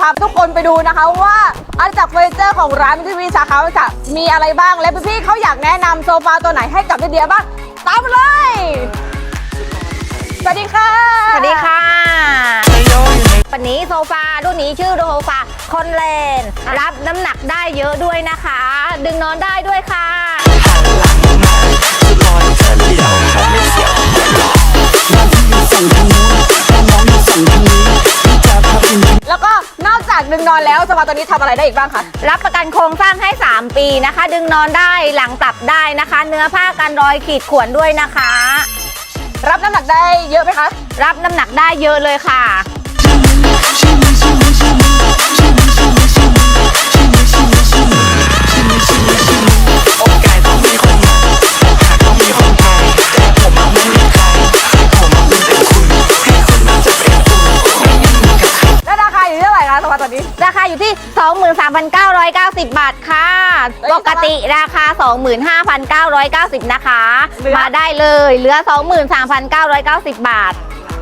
พาทุกคนไปดูนะคะว่าอาณาจักรเฟอร์นิเจอร์ของร้านทีวีสาขาจะมีอะไรบ้าง และพี่ๆเขาอยากแนะนำโซฟาตัวไหนให้กับพี่เดียบ้างตามมาเลย สวัสดีค่ะ สวัสดีค่ะ วันนี้โซฟารุ่นนี้ชื่อโซฟาคอนเลน รับน้ำหนักได้เยอะด้วยนะคะ ดึงนอนได้ด้วยค่ะากดึงนอนแล้วโซฟาตัวนี้ทำอะไรได้อีกบ้างคะ รับประกันโครงสร้างให้ 3 ปีนะคะ ดึงนอนได้หลังปรับได้นะคะ เนื้อผ้ากันรอยขีดข่วนด้วยนะคะ รับน้ำหนักได้เยอะไหมคะ รับน้ำหนักได้เยอะเลยค่ะ ร่คะโซฟาตัวนี้ราคาอยู่ที่ 23,990 บาทค่ะปกติราคา 25,990 นะคะ เหลือ มาได้เลยเหลือ 23,990 บาท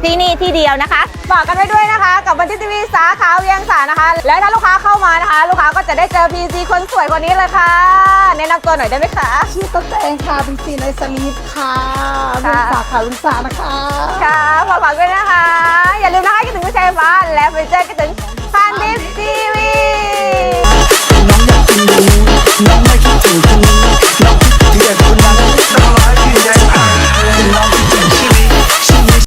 ที่นี่ที่เดียวนะคะ ฝากกันไว้ด้วยนะคะ กับบันทิทีวีสาขาเวียงสานะคะ และถ้าลูกค้าเข้ามานะคะ ลูกค้าก็จะได้เจอ PG คนสวยคนนี้เลยค่ะ แนะนำตัวหน่อยได้ไหมคะ ชื่อต๊กแตงค่ะเป็นซีในสลีปค่ะค่ะเป็นสาขาลุงสานะคะ ค่ะฝากฝากด้วยนะคะ อย่าลืมนะคะคิดถึงผู้ชายฟ้าและเฟอร์นิเจอร์คิดถึงพันธี Ooh.